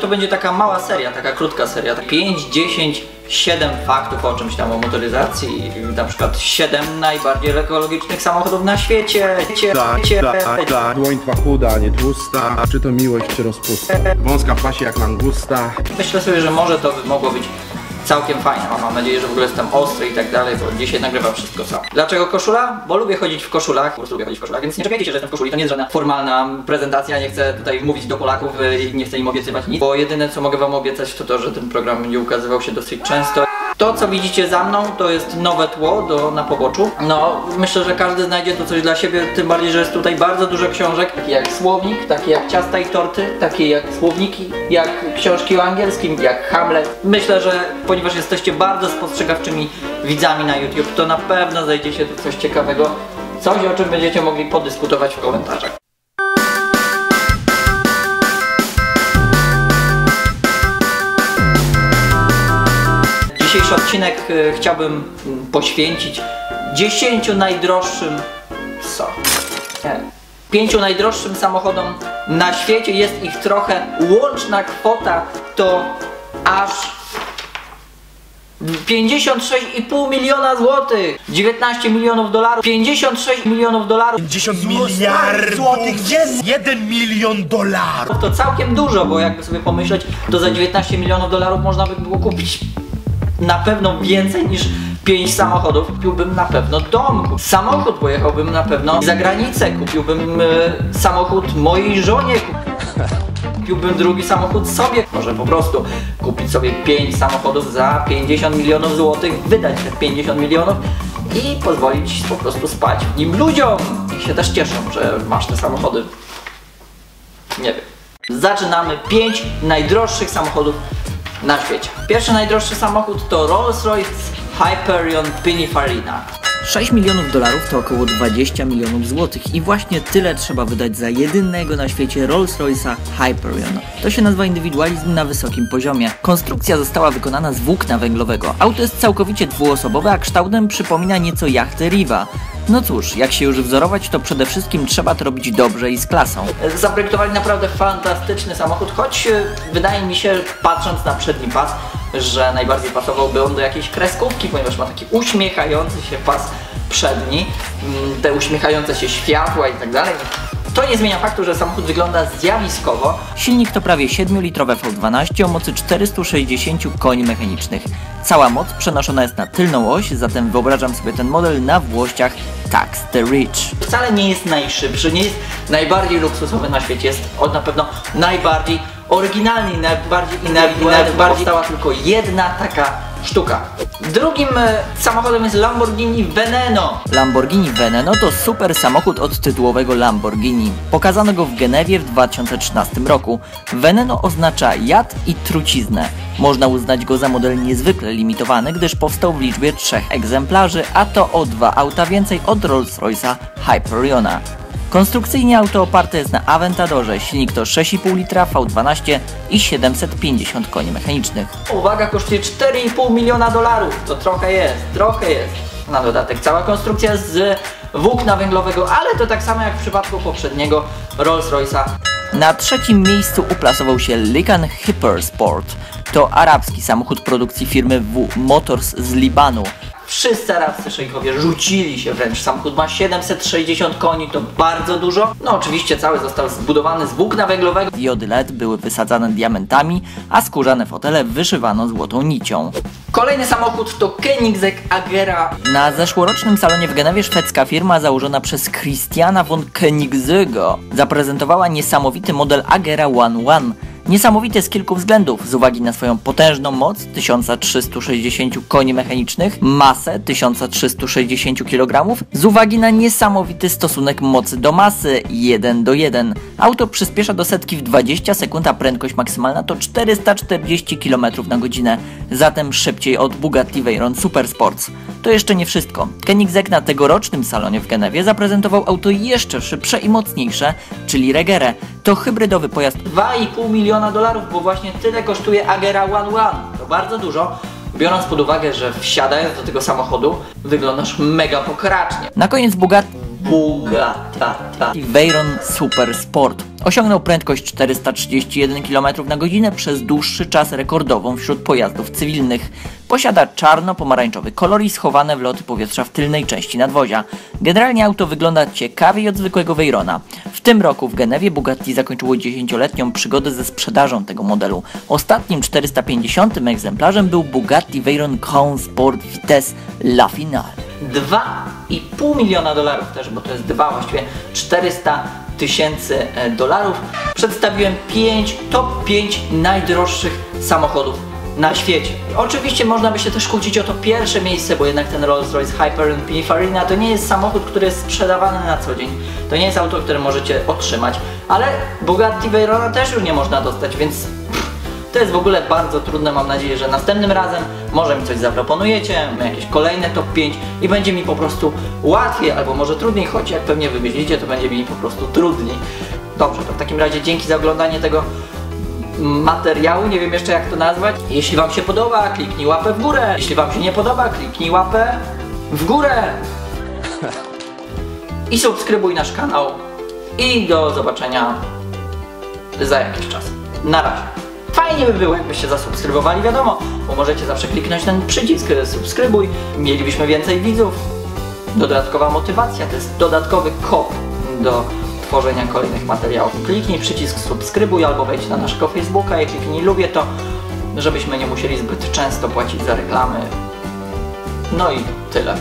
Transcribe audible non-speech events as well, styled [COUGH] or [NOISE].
To będzie taka mała seria, taka krótka seria. 5, 10, 7 faktów o czymś tam o motoryzacji. Na przykład 7 najbardziej ekologicznych samochodów na świecie. Cie, Tak, cie, tak, tak. Dłoń twa chuda, a nie tłusta. Czy to miłość, czy rozpusta. Wąska w pasie jak langusta. Myślę sobie, że może to by mogło być całkiem fajne. Mam nadzieję, że w ogóle jestem ostry i tak dalej, bo dzisiaj nagrywam wszystko sam. Dlaczego koszula? Bo lubię chodzić w koszulach, po prostu lubię chodzić w koszulach, więc nie czepiajcie się, że jestem w koszuli. To nie jest żadna formalna prezentacja, nie chcę tutaj mówić do Polaków y, nie chcę im obiecywać nic, bo jedyne co mogę wam obiecać to to, że ten program nie ukazywał się dosyć często. To co widzicie za mną to jest nowe tło do, na poboczu. No myślę, że każdy znajdzie tu coś dla siebie, tym bardziej, że jest tutaj bardzo dużo książek, takie jak słownik, takie jak ciasta i torty, takie jak słowniki, jak książki o angielskim, jak Hamlet. Myślę, że ponieważ jesteście bardzo spostrzegawczymi widzami na YouTube, to na pewno znajdziecie tu coś ciekawego, coś o czym będziecie mogli podyskutować w komentarzach. Dzisiejszy odcinek e, chciałbym poświęcić 10 najdroższym co? Nie. Pięciu najdroższym samochodom na świecie jest ich trochę. Łączna kwota to aż 56,5 miliona złotych, 19 milionów dolarów, 56 milionów dolarów. 50 miliardów złotych, gdzie jest 1 milion dolarów? To całkiem dużo, bo jakby sobie pomyśleć, to za 19 milionów dolarów można by było kupić na pewno więcej niż 5 samochodów. Kupiłbym na pewno dom, samochód pojechałbym na pewno za granicę, kupiłbym e, samochód mojej żonie. Kupiłbym drugi samochód sobie. Może po prostu kupić sobie 5 samochodów za 50 milionów złotych, wydać te 50 milionów i pozwolić po prostu spać w nim ludziom. I się też cieszą, że masz te samochody. Nie wiem. Zaczynamy 5 najdroższych samochodów na świecie. Pierwszy najdroższy samochód to Rolls-Royce Hyperion Pininfarina. 6 milionów dolarów to około 20 milionów złotych i właśnie tyle trzeba wydać za jedynego na świecie Rolls-Royce'a Hyperion. To się nazywa indywidualizm na wysokim poziomie. Konstrukcja została wykonana z włókna węglowego. Auto jest całkowicie dwuosobowe, a kształtem przypomina nieco jachtę Riva. No cóż, jak się już wzorować, to przede wszystkim trzeba to robić dobrze i z klasą. Zaprojektowali naprawdę fantastyczny samochód, choć e, wydaje mi się, patrząc na przedni pas, że najbardziej pasowałby on do jakiejś kreskówki, ponieważ ma taki uśmiechający się pas przedni, mm, te uśmiechające się światła i tak dalej. To nie zmienia faktu, że samochód wygląda zjawiskowo. Silnik to prawie 7-litrowe V12 o mocy 460 koni mechanicznych. Cała moc przenoszona jest na tylną oś, zatem wyobrażam sobie ten model na włościach Tax the Rich. Wcale nie jest najszybszy, nie jest najbardziej luksusowy na świecie, jest on na pewno najbardziej oryginalny i najbardziej indywidualny. Najbardziej tylko jedna taka sztuka. Drugim e, samochodem jest Lamborghini Veneno. Lamborghini Veneno to super samochód od tytułowego Lamborghini. Pokazano go w Genewie w 2013 roku. Veneno oznacza jad i truciznę. Można uznać go za model niezwykle limitowany, gdyż powstał w liczbie trzech egzemplarzy, a to o dwa auta więcej od Rolls-Royce'a Hyperiona. Konstrukcyjnie auto oparte jest na Aventadorze, silnik to 6,5 litra V12 i 750 koni mechanicznych. Uwaga, kosztuje 4,5 miliona dolarów. To trochę jest, trochę jest. Na dodatek cała konstrukcja jest z włókna węglowego, ale to tak samo jak w przypadku poprzedniego Rolls-Royce'a. Na trzecim miejscu uplasował się Lykan Hypersport. To arabski samochód produkcji firmy W Motors z Libanu. Wszyscy arabscy szejkowie rzucili się wręcz. Samochód ma 760 koni, to bardzo dużo. No oczywiście cały został zbudowany z włókna węglowego. Diody LED były wysadzane diamentami, a skórzane fotele wyszywano złotą nicią. Kolejny samochód to Koenigsegg Agera. Na zeszłorocznym salonie w Genewie szwedzka firma założona przez Christiana von Koenigsegga zaprezentowała niesamowity model Agera One One. Niesamowity z kilku względów, z uwagi na swoją potężną moc 1360 koni mechanicznych, masę 1360 kg, z uwagi na niesamowity stosunek mocy do masy 1 do 1. Auto przyspiesza do setki w 20 sekund, a prędkość maksymalna to 440 km na godzinę, zatem szybciej od Bugatti Veyron Super Sports. To jeszcze nie wszystko. Koenigsegg na tegorocznym salonie w Genewie zaprezentował auto jeszcze szybsze i mocniejsze, czyli Regere. To hybrydowy pojazd 2,5 miliona dolarów, bo właśnie tyle kosztuje Agera One One. To bardzo dużo. Biorąc pod uwagę, że wsiadając do tego samochodu wyglądasz mega pokracznie. Na koniec Bugatti Bugata. Veyron Super Sport. Osiągnął prędkość 431 km na godzinę przez dłuższy czas rekordową wśród pojazdów cywilnych. Posiada czarno-pomarańczowy kolor i schowane wloty powietrza w tylnej części nadwozia. Generalnie auto wygląda ciekawiej od zwykłego Veyrona. W tym roku w Genewie Bugatti zakończyło 10-letnią przygodę ze sprzedażą tego modelu. Ostatnim 450 egzemplarzem był Bugatti Veyron Grand Sport Vitesse La Finale. 2,5 miliona dolarów też, bo to jest dwa właściwie 400 tysięcy e, dolarów. Przedstawiłem 5, top 5 najdroższych samochodów na świecie. Oczywiście można by się też kłócić o to pierwsze miejsce, bo jednak ten Rolls-Royce Hyperion Pininfarina to nie jest samochód, który jest sprzedawany na co dzień. To nie jest auto, które możecie otrzymać, ale Bugatti Veyrona też już nie można dostać, więc to jest w ogóle bardzo trudne. Mam nadzieję, że następnym razem może mi coś zaproponujecie, jakieś kolejne top 5 i będzie mi po prostu łatwiej albo może trudniej, choć jak pewnie wymyślicie, to będzie mi po prostu trudniej. Dobrze, to w takim razie dzięki za oglądanie tego materiału, nie wiem jeszcze jak to nazwać. Jeśli Wam się podoba, kliknij łapę w górę. Jeśli Wam się nie podoba, kliknij łapę w górę. [LAUGHS] I subskrybuj nasz kanał. I do zobaczenia za jakiś czas. Na razie. Fajnie by było, jakbyście zasubskrybowali, wiadomo, bo możecie zawsze kliknąć ten przycisk e, subskrybuj. Mielibyśmy więcej widzów. Dodatkowa motywacja, to jest dodatkowy kop do tworzenia kolejnych materiałów. Kliknij przycisk subskrybuj albo wejdź na naszego Facebooka i kliknij lubię to, żebyśmy nie musieli zbyt często płacić za reklamy. No i tyle.